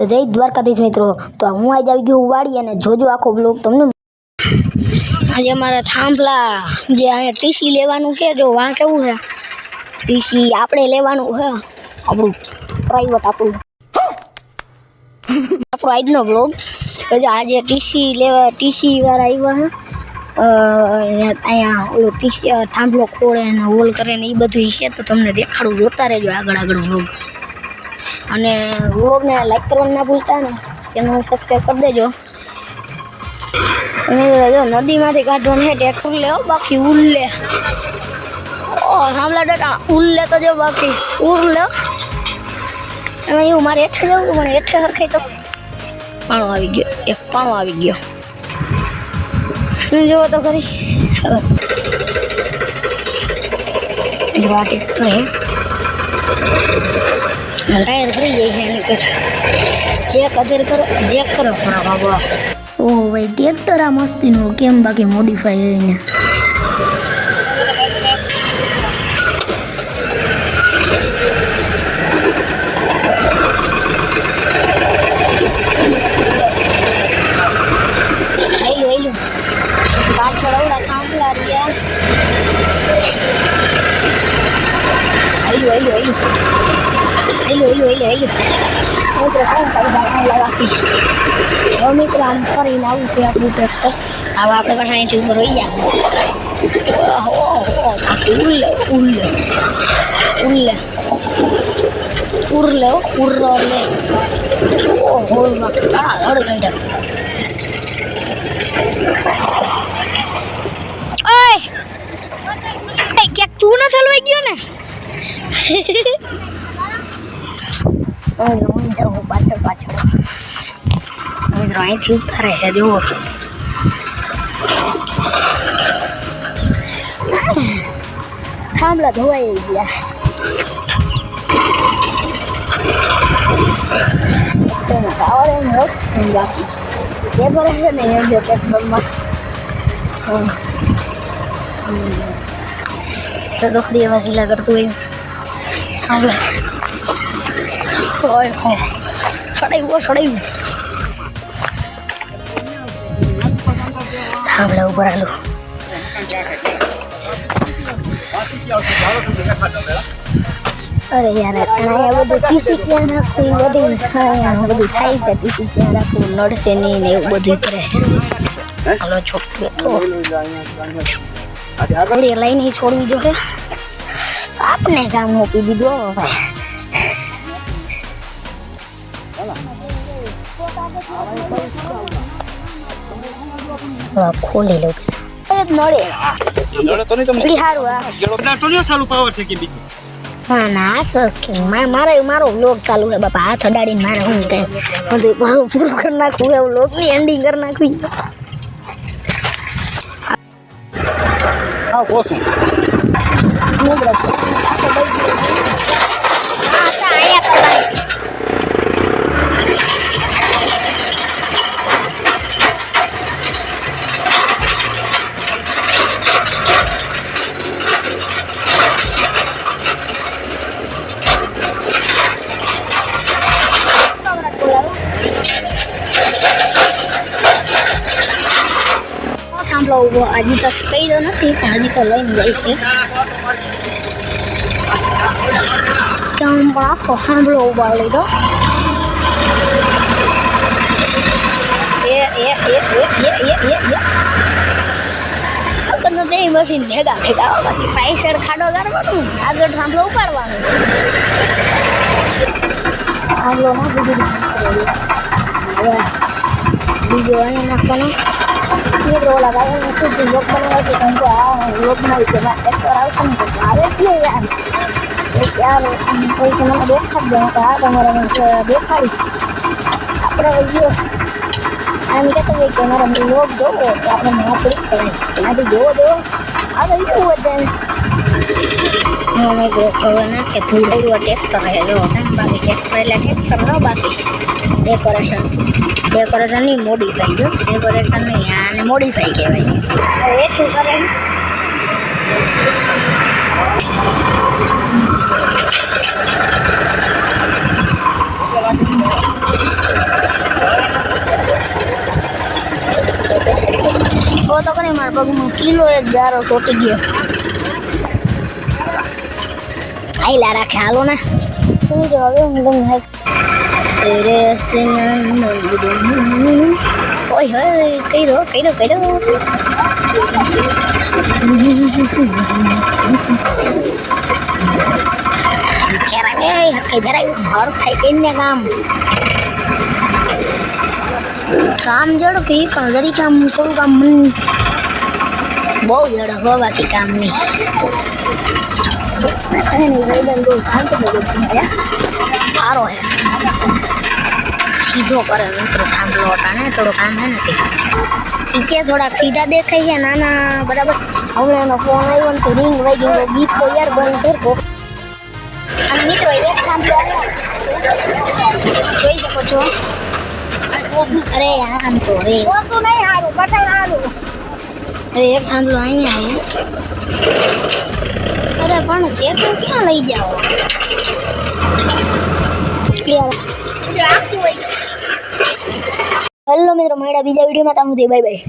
જય દ્વારકાધીશ મિત્રો. તો હું આજ આવી ગયો વાડી અને જોજો આખો બ્લોગ તમને. આજે મારા થાંભલા જે અહીંયા ટીસી લેવાનું છે, જો વાં કેવું છે. ટીસી આપણે લેવાનું છે. આપણું પ્રાઇવેટ આપણું. આપણો આજનો બ્લોગ તો જો આજે ટીસી લેવા, ટીસી વાળા આવ્યા છે. અહીંયા ઓલો ટીસી થાંભલો ખોળે અને હોલ કરે ને એ બધું છે. તો તમને દેખાડું જોતા રહેજો આગળ આગળ બ્લોગ અને વ્લોગને લાઈક કરવાનું ના ભૂલતા ને ચેનલ સબસ્ક્રાઈબ કરી દેજો. જો નદીમાંથી કાઢવાનું છે ટ્રેક્ટર લેવો બાકી ઉલ્લે ઓ સાંભળા ડેટા ઉલ્લે તો જો બાકી ઉર લે. એમાં એવું મારે હેઠે જવું હતું, મને હેઠે સરખાઈ તો. પાણો આવી ગયો એક પાણો આવી ગયો. જુઓ તો ખરી? જો આ હે நல்லா இருக்குது ஏன் இருக்குது ચેક અત્યારે કરો ચેક કરો ખરા બાબા ઓહો ભાઈ ટ્રેક્ટર આ મસ્તીનું કેમ બાકી મોડિફાઈ લઈને Thank you. હેલો હેલો મિત્રો ફોન આવું છે આપણું ટ્રેક્ટર હવે આપણે કઠાણીથી ઉપર રહી ઉલ્લે ઉલ્લે ઉલ્લે ઉર્લે લે ઓહો કાળા હળ ક્યાંક તું ના ચલવાઈ ગયો ને હું પાછળ પાછળ મિત્રો અહીંથી ઉતારે છે જુઓ થાંભલા ધોવાઈ ગયા એમ એમ બાકી એ બરે છે ને પેટ્રોલમાં તો દોખરી એવા સિલા કરતું હોય થાંભલા હોય હો. સડાયું સડાયું. થાંભલા ઉપર આલો. અરે યાર આ બધું ટીસી ક્યાં રાખવું એ બધું થાય. બધું થાય છે ટીસી ક્યાં રાખવું નડશે નહીં ને એવું બધું કરે હાલો છોકરો તો લઈને છોડવી જોઈએ આપને કામ મૂકી દીધું ભાઈ. ખોલી લઉં. એ નડે. નડે તો નહીં તમને? સારું આ તો નહીં સારું પાવર છે કે બીજું? ના ના મારે મારો વ્લોગ ચાલુ છે બાપા. હાથ અડાડીને મારે હું કઈ બધું મારું પૂરું કરી નાખું એવું વ્લોગની એન્ડિંગ કરી નાખવી હા કોશું ઊભો હજી તો કર્યો નથી, પણ હજી તો લઈને જાય છે. ત્યાં પણ આખો સાંભળો ઊભા લીધો એ એ એ એ એ એ એ એ. આપણને બે મશીન ભેગા ભેગા બાકી પાછળ ખાડો કરવાનું આગળ સાંભળો ઉપાડવાનું. સાંભળો બધું હવે બીજું અહીંયા નાખવાનો. મિત્રો ઓલા ભાઈ ખૂબ લોક બનાવ્યો છે કેમ કે આ લોક બનાવી છે એમાં ટ્રેક્ટર આવશે ને મારે નહીં યાર યાર કોઈ છે મને દેખાડ દે તો આ તમારે કે દેખાડી આપણે ગયો આમ કહેતો હોય કે મારે મને લોક જોવો તો આપણે મને ક્લિક કરાય એનાથી જોવો જોવો આગળ એવું હતું મને ખબર ના કે થોડું ટ્રેક્ટર છે જો બાકી ટ્રેક્ટર એટલે ટ્રેક્ટર કરો બાકી ડેકોરેશન ડેકોરેશન નહીં મોડીફાઈ જો ડેકોરેશન નહીં આને મોડીફાઈ કહેવાય એ શું કરે ઓ તો કોને મારા પગમાં કિલો એક ગારો તોટી ગયો. આઈલા રાખે હાલો ને. હવે? હું તમને હે તેરે સિનન ઓય હોય કઈ દો કઈ દો કઈ દો ઘેરાય એ હકઈ ઘેરાય ઘર થાય કઈને કામ કામ જડો કે પણ જરી કામ થોડું કામ મન બહુ જડો હોવાથી કામ નહીં અને નિવેદન બહુ શાંત બધું બનાવ્યા સારો હે સીધો કરે મિત્રો થાંભલો ને થોડો કામ હે નથી એ કે થોડાક સીધા દેખાય છે, નાના, બરાબર? હમણાં એનો ફોન આવ્યો ને તો રિંગ વાગી ગયો, ગીત તો યાર બંધ કરવો અને મિત્રો, એક થાંભલો જોઈ શકો છો. અરે, આમ તો રે ઓછું નહીં હારું બટન હારું. અરે એક થાંભલો અહીંયા આવે. અરે, પણ તો ક્યાં લઈ જાઓ હેલો મિત્રો મળ્યા બીજા વિડીયોમાં. ત્યાં સુધી બાય બાય